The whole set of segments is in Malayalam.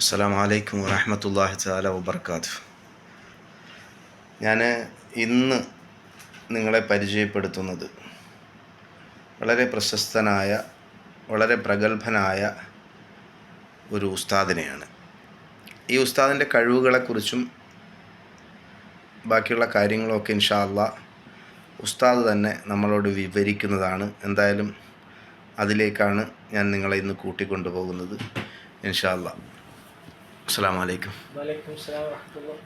അസ്സാം വലൈക്കും വറഹമത്തല്ലാഹി താല വബർക്കാത്തു ഞാൻ ഇന്ന് നിങ്ങളെ പരിചയപ്പെടുത്തുന്നത് വളരെ പ്രശസ്തനായ വളരെ പ്രഗത്ഭനായ ഒരു ഉസ്താദിനെയാണ്. ഈ ഉസ്താദിന്റെ കഴിവുകളെക്കുറിച്ചും ബാക്കിയുള്ള കാര്യങ്ങളൊക്കെ ഇൻഷാ അള്ളാ ഉസ്താദ് തന്നെ നമ്മളോട് വിവരിക്കുന്നതാണ്. എന്തായാലും അതിലേക്കാണ് ഞാൻ നിങ്ങളെ ഇന്ന് കൂട്ടിക്കൊണ്ടുപോകുന്നത് ഇൻഷാ അല്ലാ അസ്സാം വലൈക്കും.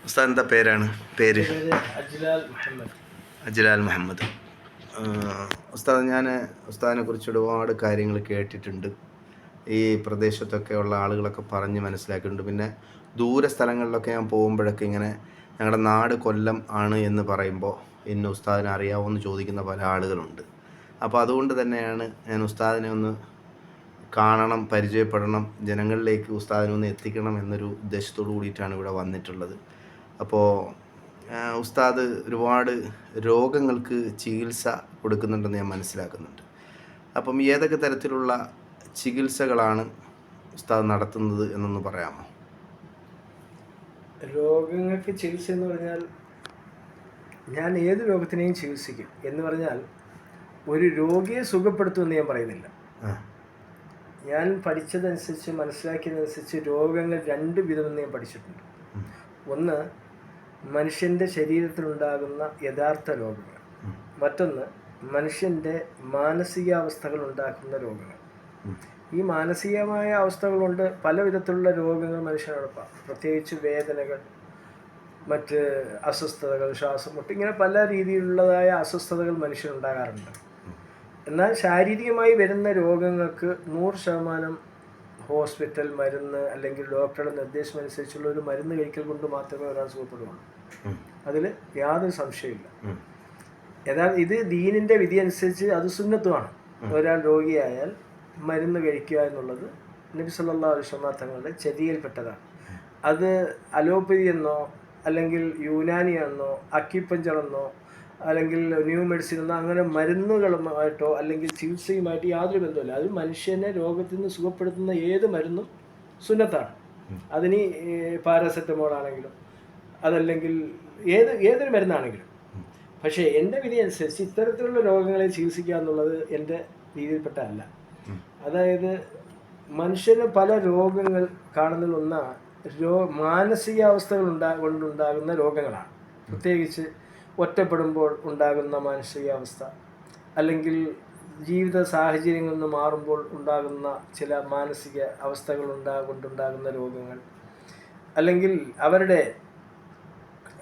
ഉസ്താദ് എന്താ പേരാണ്? പേര്? പേര് അജ്ലാൽ മുഹമ്മദ്. അജ്ലാൽ മുഹമ്മദ്. ഉസ്താദ് ഞാൻ ഉസ്താദിനെ കുറിച്ച് ഒരുപാട് കാര്യങ്ങൾ കേട്ടിട്ടുണ്ട്. ഈ പ്രദേശത്തൊക്കെ ഉള്ള ആളുകളൊക്കെ പറഞ്ഞ് മനസ്സിലാക്കിയിട്ടുണ്ട്. പിന്നെ ദൂര സ്ഥലങ്ങളിലൊക്കെ ഞാൻ പോകുമ്പോഴൊക്കെ ഇങ്ങനെ ഞങ്ങളുടെ നാട് കൊല്ലം ആണ് എന്ന് പറയുമ്പോൾ ഇന്ന് ഉസ്താദിനെ അറിയാമോ എന്ന് ചോദിക്കുന്ന പല ആളുകളുണ്ട്. അപ്പോൾ അതുകൊണ്ട് തന്നെയാണ് ഞാൻ ഉസ്താദിനെ ഒന്ന് കാണണം പരിചയപ്പെടണം ജനങ്ങളിലേക്ക് ഉസ്താദിനൊന്ന് എത്തിക്കണം എന്നൊരു ഉദ്ദേശത്തോടു കൂടിയിട്ടാണ് ഇവിടെ വന്നിട്ടുള്ളത്. അപ്പോൾ ഉസ്താദ് ഒരുപാട് രോഗങ്ങൾക്ക് ചികിത്സ കൊടുക്കുന്നുണ്ടെന്ന് ഞാൻ മനസ്സിലാക്കുന്നുണ്ട്. അപ്പം ഏതൊക്കെ തരത്തിലുള്ള ചികിത്സകളാണ് ഉസ്താദ് നടത്തുന്നത് എന്നൊന്ന് പറയാമോ? രോഗങ്ങൾക്ക് ചികിത്സ എന്ന് പറഞ്ഞാൽ ഞാൻ ഏത് രോഗത്തിനെയും ചികിത്സിക്കും എന്ന് പറഞ്ഞാൽ ഒരു രോഗിയെ സുഖപ്പെടുത്തുമെന്ന് ഞാൻ പറയുന്നില്ല. ഞാൻ പഠിച്ചതനുസരിച്ച് മനസ്സിലാക്കിയതനുസരിച്ച് രോഗങ്ങൾ രണ്ട് വിധമെന്ന് ഞാൻ പഠിച്ചിട്ടുണ്ട്. ഒന്ന് മനുഷ്യന്റെ ശരീരത്തിലുണ്ടാകുന്ന യഥാർത്ഥ രോഗങ്ങൾ. മറ്റൊന്ന് മനുഷ്യന്റെ മാനസികാവസ്ഥകൾ ഉണ്ടാക്കുന്ന രോഗങ്ങൾ. ഈ മാനസികമായ അവസ്ഥകൾ കൊണ്ട് പല വിധത്തിലുള്ള രോഗങ്ങൾ മനുഷ്യനോടൊപ്പം പ്രത്യേകിച്ച് വേദനകൾ മറ്റ് അസ്വസ്ഥതകൾ ശ്വാസം മുട്ട് ഇങ്ങനെ പല രീതിയിലുള്ളതായ അസ്വസ്ഥതകൾ മനുഷ്യനുണ്ടാകാറുണ്ട്. എന്നാൽ ശാരീരികമായി വരുന്ന രോഗങ്ങൾക്ക് നൂറ് ശതമാനം ഹോസ്പിറ്റൽ മരുന്ന് അല്ലെങ്കിൽ ഡോക്ടറുടെ നിർദ്ദേശം അനുസരിച്ചുള്ള ഒരു മരുന്ന് കഴിക്കൽ കൊണ്ട് മാത്രമേ ഒരാൾ സുഖപ്പെടുകയുള്ളൂ അതിൽ യാതൊരു സംശയമില്ല എന്നാൽ ഇത് ദീനിന്റെ വിധി അനുസരിച്ച് അത് സുന്നത്തുമാണ് ഒരാൾ രോഗിയായാൽ മരുന്ന് കഴിക്കുക എന്നുള്ളത് നബി വസല്ലം തങ്ങളുടെ ചര്യയിൽപ്പെട്ടതാണ് അത് അലോപ്പതി എന്നോ അല്ലെങ്കിൽ യൂനാനി എന്നോ അക്യുപഞ്ചർ എന്നോ അല്ലെങ്കിൽ ന്യൂ മെഡിസിൻ എന്നോ അങ്ങനെ മരുന്നുകളുമായിട്ടോ അല്ലെങ്കിൽ ചികിത്സയുമായിട്ട് യാതൊരു ബന്ധമില്ല അത് മനുഷ്യനെ രോഗത്തിൽ നിന്ന് സുഖപ്പെടുത്തുന്ന ഏത് മരുന്നും സുന്നത്താണ്. അതിന് പാരാസെറ്റമോൾ ആണെങ്കിലും അതല്ലെങ്കിൽ ഏത് ഏതൊരു മരുന്നാണെങ്കിലും. പക്ഷേ എന്റെ വിധി അനുസരിച്ച് ഇത്തരത്തിലുള്ള രോഗങ്ങളെ ചികിത്സിക്കുക എന്നുള്ളത് എന്റെ രീതിയിൽപ്പെട്ടല്ല അതായത് മനുഷ്യന് പല രോഗങ്ങൾ കാണുന്നതിൽ ഒന്നാണ് രോ മാനസികാവസ്ഥകൾ ഉണ്ടാ കൊണ്ടുണ്ടാകുന്ന രോഗങ്ങളാണ്. പ്രത്യേകിച്ച് ഒറ്റപ്പെടുമ്പോൾ ഉണ്ടാകുന്ന മാനസികാവസ്ഥ അല്ലെങ്കിൽ ജീവിത സാഹചര്യങ്ങളിൽ നിന്ന് മാറുമ്പോൾ ഉണ്ടാകുന്ന ചില മാനസിക അവസ്ഥകൾ ഉണ്ടാകൊണ്ടുണ്ടാകുന്ന രോഗങ്ങൾ. അല്ലെങ്കിൽ അവരുടെ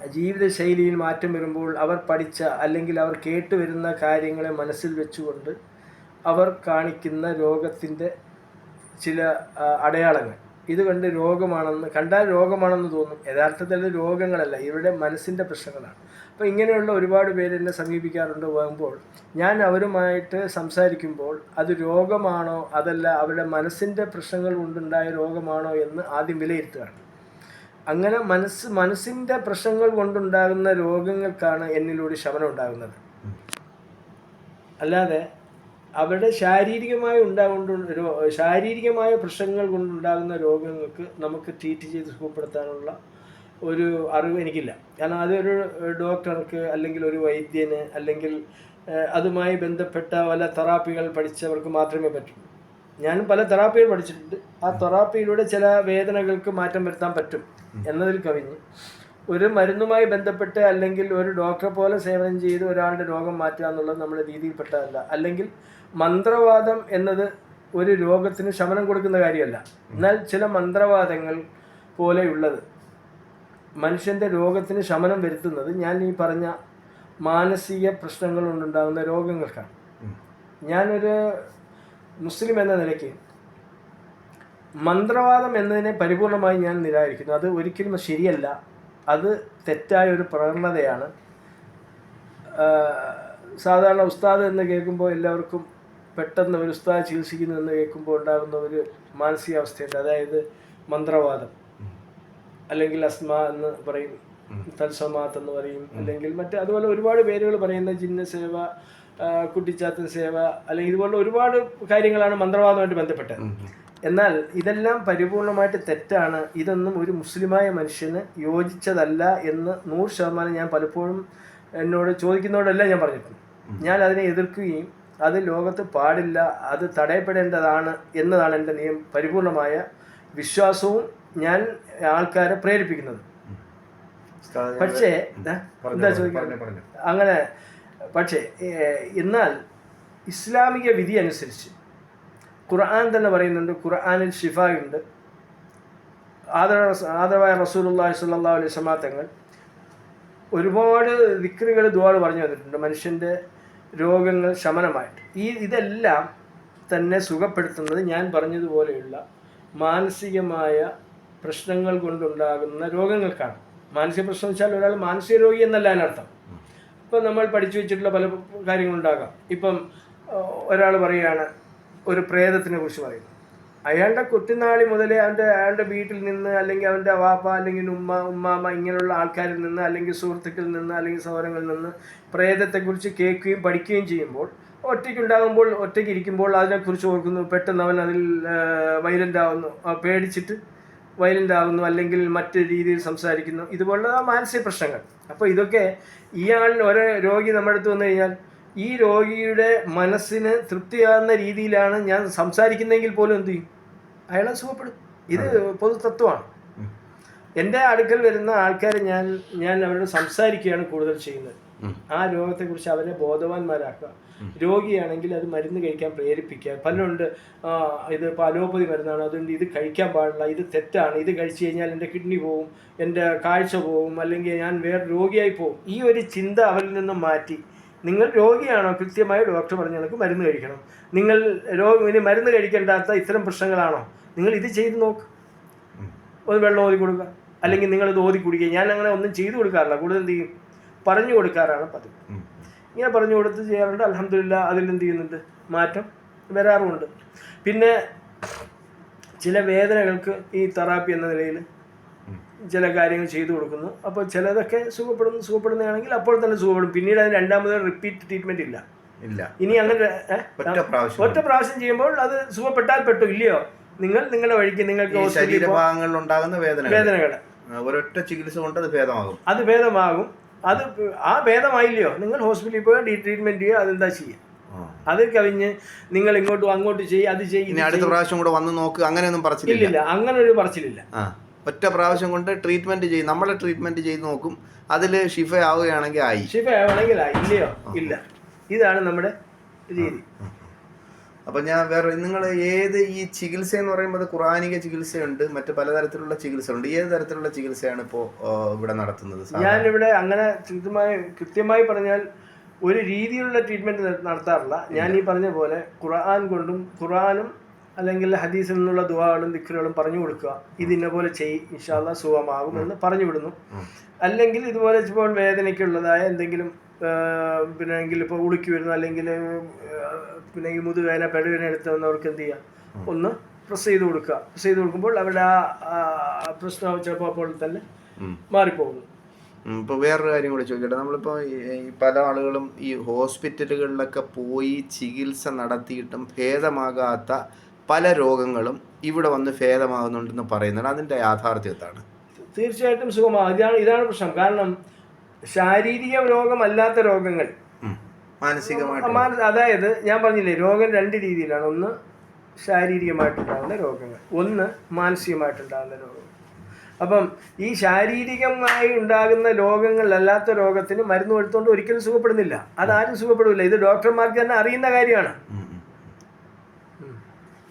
ജീവിതശൈലിയിൽ മാറ്റം വരുമ്പോൾ അവർ പഠിച്ച അല്ലെങ്കിൽ അവർ കേട്ട് വരുന്ന കാര്യങ്ങളെ മനസ്സിൽ വെച്ചുകൊണ്ട് അവർ കാണിക്കുന്ന രോഗത്തിന്റെ ചില അടയാളങ്ങൾ. ഇത് കണ്ട് രോഗമാണെന്ന് കണ്ടാൽ രോഗമാണെന്ന് തോന്നും. യഥാർത്ഥത്തിൽ രോഗങ്ങളല്ല. ഇവരുടെ മനസ്സിന്റെ പ്രശ്നങ്ങളാണ്. അപ്പോൾ ഇങ്ങനെയുള്ള ഒരുപാട് പേര് എന്നെ സമീപിക്കാറുണ്ട് പോകുമ്പോൾ. ഞാൻ അവരുമായിട്ട് സംസാരിക്കുമ്പോൾ അത് രോഗമാണോ? അതല്ല അവരുടെ മനസ്സിന്റെ പ്രശ്നങ്ങൾ കൊണ്ടുണ്ടായ രോഗമാണോ എന്ന് ആദ്യം വിലയിരുത്തുകയാണ്. അങ്ങനെ മനസ്സ് മനസ്സിന്റെ പ്രശ്നങ്ങൾ കൊണ്ടുണ്ടാകുന്ന രോഗങ്ങൾക്കാണ് എന്നിലൂടെ ശമനം ഉണ്ടാകുന്നത്. അല്ലാതെ അവരുടെ ശാരീരികമായി ഉണ്ടാകൊണ്ട് ശാരീരികമായ പ്രശ്നങ്ങൾ കൊണ്ടുണ്ടാകുന്ന രോഗങ്ങൾക്ക് നമുക്ക് ട്രീറ്റ് ചെയ്ത് സുഖപ്പെടുത്താനുള്ള ഒരു അറിവ് എനിക്കില്ല. കാരണം അതൊരു ഡോക്ടർക്ക് അല്ലെങ്കിൽ ഒരു വൈദ്യന് അല്ലെങ്കിൽ അതുമായി ബന്ധപ്പെട്ട പല തെറാപ്പികൾ പഠിച്ചവർക്ക് മാത്രമേ പറ്റൂ. ഞാൻ പല തെറാപ്പികൾ പഠിച്ചിട്ടുണ്ട്. ആ തെറാപ്പിയിലൂടെ ചില വേദനകൾക്ക് മാറ്റം വരുത്താൻ പറ്റും എന്നതിൽ കവിഞ്ഞ്. ഒരു മരുന്നുമായി ബന്ധപ്പെട്ട് അല്ലെങ്കിൽ ഒരു ഡോക്ടറെ പോലെ സേവനം ചെയ്ത് ഒരാളുടെ രോഗം മാറ്റുക എന്നുള്ളത് നമ്മുടെ രീതിയിൽപ്പെട്ടതല്ല. അല്ലെങ്കിൽ മന്ത്രവാദം എന്നത് ഒരു രോഗത്തിന് ശമനം കൊടുക്കുന്ന കാര്യമല്ല. എന്നാൽ ചില മന്ത്രവാദങ്ങൾ പോലെയുള്ളത്. മനുഷ്യന്റെ രോഗത്തിന് ശമനം വരുത്തുന്നത് ഞാൻ ഈ പറഞ്ഞ മാനസിക പ്രശ്നങ്ങൾ കൊണ്ടുണ്ടാകുന്ന രോഗങ്ങൾക്കാണ്. ഞാനൊരു മുസ്ലിം എന്ന നിലയ്ക്ക് മന്ത്രവാദം എന്നതിനെ പരിപൂർണമായി ഞാൻ നിരാകരിക്കുന്നു. അത് ഒരിക്കലും ശരിയല്ല. അത് തെറ്റായ ഒരു പ്രവണതയാണ്. സാധാരണ ഉസ്താദ് എന്ന് കേൾക്കുമ്പോൾ എല്ലാവർക്കും പെട്ടെന്ന് ഒരു ഉസ്താദ് ചികിത്സിക്കുന്നു എന്ന് കേൾക്കുമ്പോൾ ഉണ്ടാകുന്ന ഒരു മാനസികാവസ്ഥയുണ്ട്. അതായത് മന്ത്രവാദം. അല്ലെങ്കിൽ അസ്മ എന്ന് പറയും തൽസമാത്ത് എന്ന് പറയും അല്ലെങ്കിൽ മറ്റ് അതുപോലെ ഒരുപാട് പേരുകൾ പറയുന്ന ജിന്ന സേവ കുട്ടിച്ചാത്ത കുട്ടിച്ചാത്തൻ സേവ അല്ലെങ്കിൽ ഇതുപോലെ ഒരുപാട് കാര്യങ്ങളാണ് മന്ത്രവാദമായിട്ട് ബന്ധപ്പെട്ടത്. എന്നാൽ ഇതെല്ലാം പരിപൂർണമായിട്ട് തെറ്റാണ്. ഇതൊന്നും ഒരു മുസ്ലിമായ മനുഷ്യന് യോജിച്ചതല്ല എന്ന് നൂറ് ശതമാനം ഞാൻ പലപ്പോഴും എന്നോട് ചോദിക്കുന്നതോടെല്ലാം ഞാൻ പറഞ്ഞിട്ടുണ്ട് ഞാൻ അതിനെ എതിർക്കുകയും അത് ലോകത്ത് പാടില്ല അത് തടയപ്പെടേണ്ടതാണ് എന്നതാണ് എന്റെ നിയം. പരിപൂർണമായ വിശ്വാസവും ഞാൻ ആൾക്കാരെ പ്രേരിപ്പിക്കുന്നത്. പക്ഷേ എന്താ ചോദിക്കുന്നത്. അങ്ങനെ പക്ഷേ എന്നാൽ ഇസ്ലാമിക വിധി അനുസരിച്ച് ഖുർആൻ തന്നെ പറയുന്നുണ്ട് ഖുർആനിൽ ഷിഫായുണ്ട് ആദര ആദരവായ റസൂലുള്ളാഹി സ്വല്ലല്ലാഹു അലൈഹി സമാത്തങ്ങൾ തങ്ങൾ ഒരുപാട് വിക്രികൾ ദുവാൾ പറഞ്ഞു വന്നിട്ടുണ്ട്. മനുഷ്യന്റെ രോഗങ്ങൾ ശമനമായിട്ട്. ഈ ഇതെല്ലാം തന്നെ സുഖപ്പെടുത്തുന്നത് ഞാൻ പറഞ്ഞതുപോലെയുള്ള മാനസികമായ പ്രശ്നങ്ങൾ കൊണ്ടുണ്ടാകുന്ന രോഗങ്ങൾക്കാണ്. മാനസിക പ്രശ്നം വെച്ചാൽ ഒരാൾ മാനസിക രോഗി എന്നല്ല അതിനർത്ഥം. ഇപ്പം നമ്മൾ പഠിച്ചു വെച്ചിട്ടുള്ള പല കാര്യങ്ങളുണ്ടാകാം. ഇപ്പം ഒരാൾ പറയുകയാണ് ഒരു പ്രേതത്തിനെ കുറിച്ച് പറയുന്നു. അയാളുടെ കുട്ടിനാളി മുതലേ അവന്റെ അയാളുടെ വീട്ടിൽ നിന്ന് അല്ലെങ്കിൽ അവന്റെ വാപ്പ അല്ലെങ്കിൽ ഉമ്മ ഉമ്മാമ ഇങ്ങനെയുള്ള ആൾക്കാരിൽ നിന്ന് അല്ലെങ്കിൽ സുഹൃത്തുക്കളിൽ നിന്ന് അല്ലെങ്കിൽ സഹോദരങ്ങളിൽ നിന്ന് പ്രേതത്തെക്കുറിച്ച് കേൾക്കുകയും പഠിക്കുകയും ചെയ്യുമ്പോൾ ഒറ്റയ്ക്കുണ്ടാകുമ്പോൾ ഒറ്റയ്ക്ക് ഇരിക്കുമ്പോൾ അതിനെക്കുറിച്ച് ഓർക്കുന്നു. പെട്ടെന്ന് അവൻ അതിൽ വൈലന്റ് ആവുന്നു. പേടിച്ചിട്ട് വയലന്റ് ആകുന്നു അല്ലെങ്കിൽ മറ്റ് രീതിയിൽ സംസാരിക്കുന്നു. ഇതുപോലുള്ള മാനസിക പ്രശ്നങ്ങൾ. അപ്പോൾ ഇതൊക്കെ ഇയാളിന് ഒരു രോഗി നമ്മുടെ അടുത്ത് വന്നു കഴിഞ്ഞാൽ ഈ രോഗിയുടെ മനസ്സിന് തൃപ്തിയാകുന്ന രീതിയിലാണ് ഞാൻ സംസാരിക്കുന്നതെങ്കിൽ പോലും എന്ത് ചെയ്യും? അയാളെ സുഖപ്പെടും ഇത് പൊതു തത്വമാണ് എന്റെ അടുക്കൽ വരുന്ന ആൾക്കാരെ ഞാൻ ഞാൻ അവരോട് സംസാരിക്കുകയാണ് കൂടുതൽ ചെയ്യുന്നത്. ആ രോഗത്തെ കുറിച്ച് അവരെ ബോധവാന്മാരാക്കുക. രോഗിയാണെങ്കിൽ അത് മരുന്ന് കഴിക്കാൻ പ്രേരിപ്പിക്കുക. പലരുണ്ട് ഇത് ഇപ്പോൾ അലോപ്പതി മരുന്നാണ് അതുകൊണ്ട് ഇത് കഴിക്കാൻ പാടില്ല ഇത് തെറ്റാണ് ഇത് കഴിച്ചു കഴിഞ്ഞാൽ എന്റെ കിഡ്നി പോവും എന്റെ കാഴ്ച പോവും അല്ലെങ്കിൽ ഞാൻ വേറെ രോഗിയായി പോകും ഈ ഒരു ചിന്ത അവരിൽ നിന്നും മാറ്റി. നിങ്ങൾ രോഗിയാണോ? കൃത്യമായി ഡോക്ടർ പറഞ്ഞ കണക്ക് മരുന്ന് കഴിക്കണം. നിങ്ങൾ രോഗം ഇനി മരുന്ന് കഴിക്കേണ്ടാത്ത ഇത്തരം പ്രശ്നങ്ങളാണോ? നിങ്ങൾ ഇത് ചെയ്ത് നോക്ക്. ഒരു വെള്ളം ഓതി കൊടുക്കുക അല്ലെങ്കിൽ നിങ്ങൾ ഇത് ഓതി കുടിക്കുക ഞാൻ അങ്ങനെ ഒന്നും ചെയ്തു കൊടുക്കാറില്ല. കൂടുതൽ എന്ത് ചെയ്യും? പറഞ്ഞു കൊടുക്കാറാണ് പതിവ്. ഇങ്ങനെ പറഞ്ഞു കൊടുത്ത് ചെയ്യാറുണ്ട്. അലഹമില്ല അതിലെന്ത് ചെയ്യുന്നുണ്ട്? മാറ്റം വരാറുമുണ്ട്. പിന്നെ ചില വേദനകൾക്ക് ഈ തെറാപ്പി എന്ന നിലയിൽ ചില കാര്യങ്ങൾ ചെയ്തു കൊടുക്കുന്നു. അപ്പോൾ ചിലതൊക്കെ സുഖപ്പെടുന്നു സുഖപ്പെടുന്നതാണെങ്കിൽ അപ്പോൾ തന്നെ സുഖപ്പെടും. പിന്നീട് അതിന് രണ്ടാമത് റിപ്പീറ്റ് ട്രീറ്റ്മെന്റ് ഇല്ല. ഇല്ല. ഇനി അങ്ങനെ ഒറ്റ പ്രാവശ്യം. ചെയ്യുമ്പോൾ അത് സുഖപ്പെട്ടാൽ പെട്ടു ഇല്ലയോ? നിങ്ങൾ നിങ്ങളുടെ വഴിക്ക് നിങ്ങൾക്ക് ശരീരഭാഗങ്ങളിൽ ഉണ്ടാകുന്ന വേദന വേദനകൾ. ഒരൊറ്റ ചികിത്സ കൊണ്ട് അത് ഭേദമാകും. അത് ഭേദമാകും. അത് ആ ഭേദമായില്ലയോ? നിങ്ങൾ ഹോസ്പിറ്റലിൽ പോയി ഡീ ട്രീറ്റ്മെന്റ് ചെയ്യുക അതെന്താ ചെയ്യുക. അത് കവിഞ്ഞ് നിങ്ങൾ ഇങ്ങോട്ടും അങ്ങോട്ടും ചെയ്യുക അത് ചെയ്യും ഇനി അടുത്ത പ്രാവശ്യം കൂടെ വന്ന് നോക്ക് അങ്ങനെയൊന്നും പറച്ചില്ല ഇല്ല അങ്ങനെ ഒരു പറച്ചിലില്ല ഒറ്റ പ്രാവശ്യം കൊണ്ട് ട്രീറ്റ്മെന്റ് ചെയ്യും നമ്മളെ ട്രീറ്റ്മെന്റ് ചെയ്ത് നോക്കും അതിൽ ഷിഫ ആവുകയാണെങ്കിൽ ആയി. ഷിഫ ആവണമെങ്കിൽ ഇല്ലയോ? ഇല്ല. ഇതാണ് നമ്മുടെ രീതി. അപ്പൊ ഞാൻ വേറെ നിങ്ങൾ ഏത് ഈ ചികിത്സ എന്ന് പറയുമ്പോൾ ഖുറാനിക ചികിത്സയുണ്ട് മറ്റു പലതരത്തിലുള്ള ചികിത്സയുണ്ട്. ഏത് തരത്തിലുള്ള ചികിത്സയാണ് ഇപ്പോ ഇവിടെ നടത്തുന്നത് ഞാൻ ഇവിടെ അങ്ങനെ കൃത്യമായി കൃത്യമായി പറഞ്ഞാൽ ഒരു രീതിയിലുള്ള ട്രീറ്റ്മെന്റ് നടത്താറില്ല. ഞാൻ ഈ പറഞ്ഞ പോലെ ഖുർആൻ കൊണ്ടും ഖുർആനും അല്ലെങ്കിൽ ഹദീസിൽ നിന്നുള്ള ദുവാകളും ദിക്കറുകളും പറഞ്ഞു കൊടുക്കുക. ഇത് ഇന്ന പോലെ ചെയ് ഇൻഷാല്ല സുഖമാകും എന്ന് പറഞ്ഞു വിടുന്നു. അല്ലെങ്കിൽ ഇതുപോലെ ഇപ്പോൾ വേദനയ്ക്കുള്ളതായ എന്തെങ്കിലും പിന്നെ എങ്കിൽ ഇപ്പോൾ ഉളുക്കി വരുന്നു അല്ലെങ്കിൽ പിന്നെ ഈ മുതുവേന പെടുവിനെ എടുത്ത് വന്നവർക്ക് എന്ത് ചെയ്യുക ഒന്ന് പ്രസ് ചെയ്ത് കൊടുക്കുക. പ്രസ് ചെയ്ത് കൊടുക്കുമ്പോൾ അവരുടെ ആ പ്രശ്നം ചിലപ്പോൾ അപ്പോൾ തന്നെ. മാറിപ്പോകുന്നു. ഇപ്പൊ വേറൊരു കാര്യം കൂടി ചോദിക്കട്ടെ. നമ്മളിപ്പോൾ ഈ പല ആളുകളും ഈ ഹോസ്പിറ്റലുകളിലൊക്കെ പോയി ചികിത്സ നടത്തിയിട്ടും ഭേദമാകാത്ത പല രോഗങ്ങളും ഇവിടെ വന്ന് ഭേദമാകുന്നുണ്ടെന്ന് പറയുന്നുണ്ട് അതിന്റെ യാഥാർത്ഥ്യത്താണ് തീർച്ചയായിട്ടും സുഖമാകും ഇതാണ് ഇതാണ് പ്രശ്നം. കാരണം ശാരീരിക രോഗമല്ലാത്ത രോഗങ്ങൾ. മാനസികമായിട്ട്. അതായത് ഞാൻ പറഞ്ഞില്ലേ രോഗം രണ്ട് രീതിയിലാണ്. ഒന്ന് ശാരീരികമായിട്ടുണ്ടാകുന്ന രോഗങ്ങൾ ഒന്ന് മാനസികമായിട്ടുണ്ടാകുന്ന രോഗങ്ങൾ. അപ്പം ഈ ശാരീരികമായി ഉണ്ടാകുന്ന രോഗങ്ങളല്ലാത്ത രോഗത്തിന് മരുന്ന് കൊടുത്തുകൊണ്ട് ഒരിക്കലും സുഖപ്പെടുന്നില്ല. അതാരും സുഖപ്പെടില്ല ഇത് ഡോക്ടർമാർക്ക് തന്നെ അറിയുന്ന കാര്യമാണ്.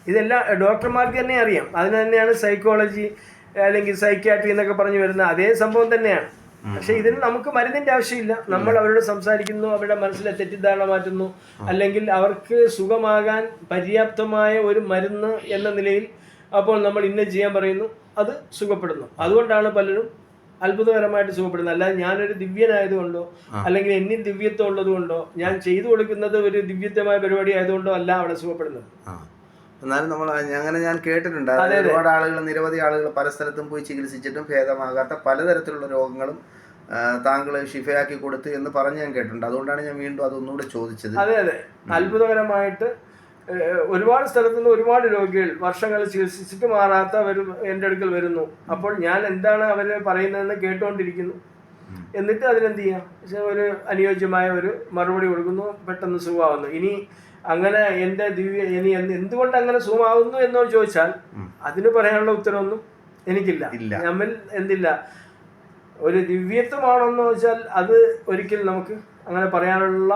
ഇതെല്ലാം ഡോക്ടർമാർക്ക് തന്നെ അറിയാം. അതിന് തന്നെയാണ് സൈക്കോളജി അല്ലെങ്കിൽ സൈക്യാട്രി എന്നൊക്കെ പറഞ്ഞു വരുന്ന അതേ സംഭവം തന്നെയാണ്. പക്ഷെ ഇതിന് നമുക്ക് മരുന്നിന്റെ ആവശ്യമില്ല. നമ്മൾ അവരോട് സംസാരിക്കുന്നു അവരുടെ മനസ്സിലെ തെറ്റിദ്ധാരണ മാറ്റുന്നു. അല്ലെങ്കിൽ അവർക്ക് സുഖമാകാൻ പര്യാപ്തമായ ഒരു മരുന്ന് എന്ന നിലയിൽ അപ്പോൾ നമ്മൾ ഇന്ന ചെയ്യാൻ പറയുന്നു അത് സുഖപ്പെടുന്നു. അതുകൊണ്ടാണ് പലരും അത്ഭുതകരമായിട്ട് സുഖപ്പെടുന്നത്. അല്ലാതെ ഞാനൊരു ദിവ്യനായതുകൊണ്ടോ അല്ലെങ്കിൽ എന്നിൽ ദിവ്യത്വം ഉള്ളതുകൊണ്ടോ ഞാൻ ചെയ്തു കൊടുക്കുന്നത് ഒരു ദിവ്യത്വമായ പരിപാടി ആയതുകൊണ്ടോ അല്ല അവിടെ സുഖപ്പെടുന്നത്. എന്നാലും നമ്മൾ അങ്ങനെ ഞാൻ കേട്ടിട്ടുണ്ട്. ഒരുപാട് ആളുകൾ നിരവധി ആളുകൾ പല സ്ഥലത്തും പോയി ചികിത്സിച്ചിട്ടും ഭേദമാകാത്ത പലതരത്തിലുള്ള രോഗങ്ങളും താങ്കൾ ഷിഫയാക്കി കൊടുത്തു എന്ന് പറഞ്ഞ് ഞാൻ കേട്ടിട്ടുണ്ട്. അതുകൊണ്ടാണ് ഞാൻ വീണ്ടും അതൊന്നുകൂടെ ചോദിച്ചത്. അതെ അതെ. അത്ഭുതകരമായിട്ട് ഒരുപാട് സ്ഥലത്തു നിന്ന് ഒരുപാട് രോഗികൾ വർഷങ്ങൾ ചികിത്സിച്ചിട്ട് മാറാത്ത വരും എന്റെ അടുക്കൽ വരുന്നു. അപ്പോൾ ഞാൻ എന്താണ് അവർ പറയുന്നതെന്ന് കേട്ടുകൊണ്ടിരിക്കുന്നു എന്നിട്ട് അതിനെന്ത് ചെയ്യാം? പക്ഷെ ഒരു അനുയോജ്യമായ ഒരു മറുപടി കൊടുക്കുന്നു. പെട്ടെന്ന് സുഖമാവുന്നു. ഇനി അങ്ങനെ എന്റെ ദിവ്യ ഇനി എന്ത് എന്തുകൊണ്ട് അങ്ങനെ സുഖമാവുന്നു എന്നോ ചോദിച്ചാൽ അതിന് പറയാനുള്ള ഉത്തരവൊന്നും എനിക്കില്ല. നമ്മൾ നമ്മിൽ എന്തില്ല? ഒരു ദിവ്യത്വമാണെന്ന് വെച്ചാൽ അത് ഒരിക്കലും നമുക്ക് അങ്ങനെ പറയാനുള്ള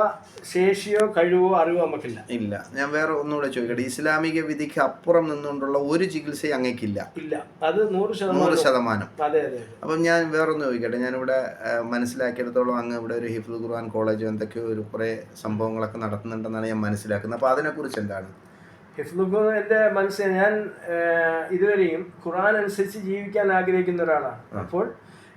ശേഷിയോ കഴിവോ അറിവോ നമുക്കില്ല. ഇല്ല. ഞാൻ വേറെ ഒന്നുകൂടെ ചോദിക്കട്ടെ? ഇസ്ലാമിക വിധിക്ക് അപ്പുറം നിന്നുകൊണ്ടുള്ള ഒരു ചികിത്സയും അങ്ങേക്കില്ല. ഇല്ല. അത് നൂറ് ശതമാനം നൂറ് ശതമാനം. അതെ അതെ അപ്പം ഞാൻ വേറൊന്ന് ചോദിക്കട്ടെ? ഞാനിവിടെ മനസ്സിലാക്കിയെടുത്തോളം മനസ്സിലാക്കിയിടത്തോളം അങ്ങ് ഇവിടെ ഒരു ഹിഫുൽ ഖുർആൻ കോളേജ് എന്തൊക്കെയോ ഒരു കുറേ സംഭവങ്ങളൊക്കെ നടത്തുന്നുണ്ടെന്നാണ് ഞാൻ മനസ്സിലാക്കുന്നത്. അപ്പോൾ അതിനെക്കുറിച്ച് എന്താണ്? ഹിഫ്ലുഖ് എന്റെ മനസ്സിൽ ഞാൻ ഇതുവരെയും ഖുർആൻ അനുസരിച്ച് ജീവിക്കാൻ ആഗ്രഹിക്കുന്ന ഒരാളാണ്. അപ്പോൾ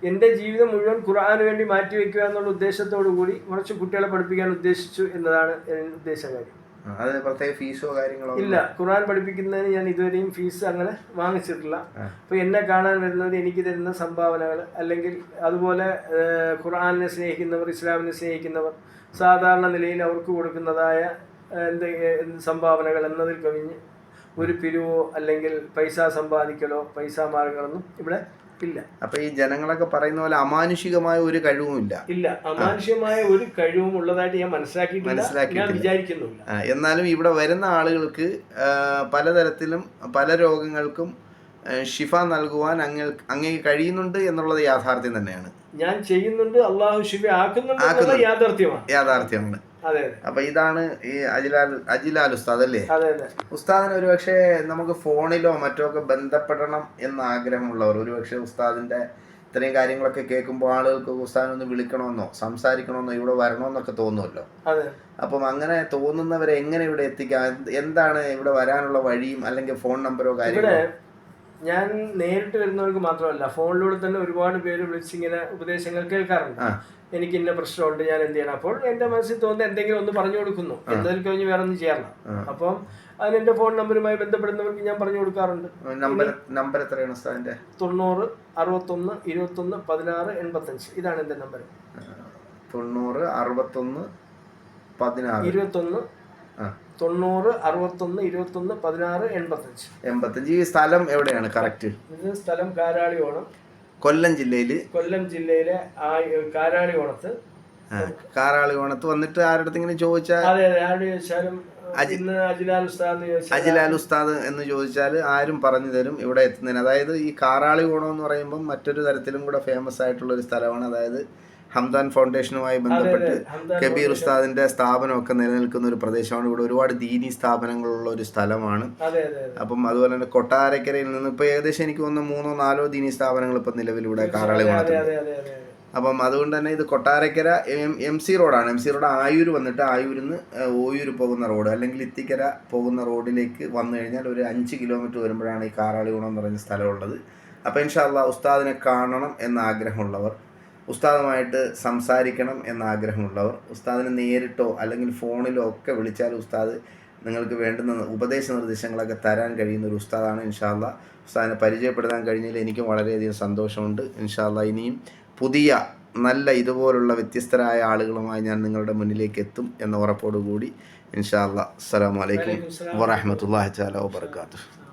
എന്റെ ജീവിതം മുഴുവൻ ഖുർആാന് വേണ്ടി മാറ്റിവെക്കുക എന്നുള്ള ഉദ്ദേശത്തോടു കൂടി കുറച്ച് കുട്ടികളെ പഠിപ്പിക്കാൻ ഉദ്ദേശിച്ചു എന്നതാണ് ഉദ്ദേശകാര്യം ആ, പ്രത്യേക ഫീസോ കാര്യങ്ങളോ ഇല്ല ഖുർആൻ പഠിപ്പിക്കുന്നതിന് ഞാൻ ഇതുവരെയും ഫീസ് അങ്ങനെ വാങ്ങിച്ചിട്ടില്ല. അപ്പൊ അപ്പോൾ എന്നെ കാണാൻ വരുന്നവർ എനിക്ക് തരുന്ന സംഭാവനകൾ അല്ലെങ്കിൽ അതുപോലെ ഏഹ്, സ്നേഹിക്കുന്നവർ ഇസ്ലാമിനെ സ്നേഹിക്കുന്നവർ സാധാരണ നിലയിൽ അവർക്ക് കൊടുക്കുന്നതായ എന്ത് സംഭാവനകൾ എന്നതിൽ കവിഞ്ഞ് ഒരു പിരിവോ അല്ലെങ്കിൽ പൈസ സമ്പാദിക്കലോ പൈസ മാർഗങ്ങളൊന്നും ഇവിടെ ഇല്ല. അപ്പൊ ഈ ജനങ്ങളൊക്കെ പറയുന്ന പോലെ അമാനുഷികമായ ഒരു കഴിവും ഇല്ല. ഇല്ല അമാനുഷികമായ ഒരു കഴിവും ഉള്ളതായിട്ട് ഞാൻ മനസ്സിലാക്കി ഞാൻ വിചാരിക്കുന്നു എന്നാലും ഇവിടെ വരുന്ന ആളുകൾക്ക് പലതരത്തിലും പല രോഗങ്ങൾക്കും ഷിഫ നൽകുവാൻ അങ്ങ് അങ്ങേക്ക് കഴിയുന്നുണ്ട് എന്നുള്ളത് യാഥാർത്ഥ്യം തന്നെയാണ്. ഞാൻ ചെയ്യുന്നുണ്ട് അള്ളാഹു ശിവ ആക്കുന്നുണ്ട്. യാഥാർത്ഥ്യമാണ്. യാഥാർത്ഥ്യമാണ്. അപ്പൊ ഇതാണ് ഈ അജിലാൽ അജിലാൽ ഉസ്താദ് അല്ലേ? ഉസ്താദിന് ഒരുപക്ഷെ നമുക്ക് ഫോണിലോ മറ്റോ ഒക്കെ ബന്ധപ്പെടണം എന്ന ആഗ്രഹമുള്ളവർ ഒരുപക്ഷെ ഉസ്താദിന്റെ ഇത്രയും കാര്യങ്ങളൊക്കെ കേൾക്കുമ്പോൾ ആളുകൾക്ക് ഉസ്താദിനെ ഒന്ന് വിളിക്കണമെന്നോ സംസാരിക്കണമെന്നോ ഇവിടെ വരണമെന്നൊക്കെ തോന്നുമല്ലോ. അപ്പം അങ്ങനെ തോന്നുന്നവരെ എങ്ങനെ ഇവിടെ എത്തിക്കാം? എന്താണ് ഇവിടെ വരാനുള്ള വഴിയും അല്ലെങ്കിൽ ഫോൺ നമ്പറോ കാര്യങ്ങളോ? ഞാൻ നേരിട്ട് വരുന്നവർക്ക് മാത്രമല്ല ഫോണിലൂടെ തന്നെ ഒരുപാട് പേര് വിളിച്ചിങ്ങനെ ഉപദേശങ്ങൾ കേൾക്കാറുണ്ട്. എനിക്ക് ഇന്ന പ്രശ്നമുണ്ട് ഞാൻ എന്ത് ചെയ്യണം? അപ്പോൾ എന്റെ മനസ്സിൽ തോന്നുന്ന എന്തെങ്കിലും ഒന്ന് പറഞ്ഞു കൊടുക്കുന്നു. എന്നതിൽ കഴിഞ്ഞ് വേറെ ഒന്നും ചെയ്യാറില്ല അപ്പം അതിന് എന്റെ ഫോൺ നമ്പറുമായി ബന്ധപ്പെടുന്നവർക്ക് ഞാൻ പറഞ്ഞു കൊടുക്കാറുണ്ട്. നമ്പർ നമ്പർ എത്രയാണ് സാറിന്റെ തൊണ്ണൂറ് അറുപത്തൊന്ന് ഇരുപത്തൊന്ന് പതിനാറ് എൺപത്തഞ്ച്. ഇതാണ് എന്റെ നമ്പർ. തൊണ്ണൂറ് അറുപത്തൊന്ന് പതിനാറ്. ഇരുപത്തൊന്ന് തൊണ്ണൂറ് അറുപത്തൊന്ന് ഇരുപത്തൊന്ന് പതിനാറ് എൺപത്തഞ്ച്. എൺപത്തഞ്ച്. ഈ സ്ഥലം എവിടെയാണ്? കറക്റ്റ് ഇത് സ്ഥലം കാരാളി ഓണം കൊല്ലം ജില്ലയിൽ? കൊല്ലം ജില്ലയിലെ ആ കാരാളി ഓണത്ത് കാറാളി ഓണത്ത് വന്നിട്ട് ആരുടെ ഇങ്ങനെ ചോദിച്ചാൽ അതെ അതെ. ആരോട് ചോദിച്ചാലും അജിലാൽ ഉസ്താദ് എന്ന് ചോദിച്ചാൽ ആരും പറഞ്ഞു തരും ഇവിടെ എത്തുന്നതിന്. അതായത് ഈ കാറാളി ഓണം എന്ന് പറയുമ്പോൾ മറ്റൊരു തരത്തിലും കൂടെ ഫേമസ് ആയിട്ടുള്ള ഒരു സ്ഥലമാണ്. അതായത് ഹംദാൻ ഫൗണ്ടേഷനുമായി ബന്ധപ്പെട്ട് കബീർ ഉസ്താദിന്റെ സ്ഥാപനമൊക്കെ നിലനിൽക്കുന്ന ഒരു പ്രദേശമാണ്. ഇവിടെ ഒരുപാട് ദീനി സ്ഥാപനങ്ങളുള്ള ഒരു സ്ഥലമാണ്. അപ്പം അതുപോലെ തന്നെ കൊട്ടാരക്കരയിൽ നിന്ന് ഇപ്പൊ ഏകദേശം എനിക്ക് വന്ന മൂന്നോ നാലോ ദീനി സ്ഥാപനങ്ങൾ ഇപ്പൊ നിലവിലൂടെ ഇവിടെ കാറാളി അപ്പം അതുകൊണ്ട് തന്നെ ഇത് കൊട്ടാരക്കര എം എം സി റോഡാണ്. എം സി റോഡ് ആയൂർ വന്നിട്ട് ആയൂരിൽ നിന്ന് ഓയൂർ പോകുന്ന റോഡ് അല്ലെങ്കിൽ ഇത്തിക്കര പോകുന്ന റോഡിലേക്ക് വന്നു കഴിഞ്ഞാൽ ഒരു അഞ്ച് കിലോമീറ്റർ വരുമ്പോഴാണ് ഈ കാറാളികുണം എന്ന് പറയുന്ന സ്ഥലമുള്ളത്. അപ്പോൾ ഇൻഷാല്ല ഉസ്താദിനെ കാണണം എന്ന ആഗ്രഹമുള്ളവർ ഉസ്താദുമായിട്ട് സംസാരിക്കണം എന്ന ആഗ്രഹമുള്ളവർ ഉസ്താദിനെ നേരിട്ടോ അല്ലെങ്കിൽ ഫോണിലോ ഒക്കെ വിളിച്ചാൽ ഉസ്താദ് നിങ്ങൾക്ക് വേണ്ടുന്ന ഉപദേശ നിർദ്ദേശങ്ങളൊക്കെ തരാൻ കഴിയുന്ന ഒരു ഉസ്താദാണ് ഇൻഷാല്ല ഉസ്താദിനെ പരിചയപ്പെടുത്താൻ കഴിഞ്ഞതിൽ എനിക്കും വളരെയധികം സന്തോഷമുണ്ട്. ഇൻഷാല്ല ഇനിയും പുതിയ നല്ല ഇതുപോലുള്ള വ്യത്യസ്തരായ ആളുകളുമായി ഞാൻ നിങ്ങളുടെ മുന്നിലേക്ക് എത്തും എന്ന ഉറപ്പോടുകൂടി ഇൻഷാല്ല അസ്സലാമു അലൈക്കും വലൈക്കും സലാം. വറഹമത്തല്ലാഹി തആല വബറകാതുഹു.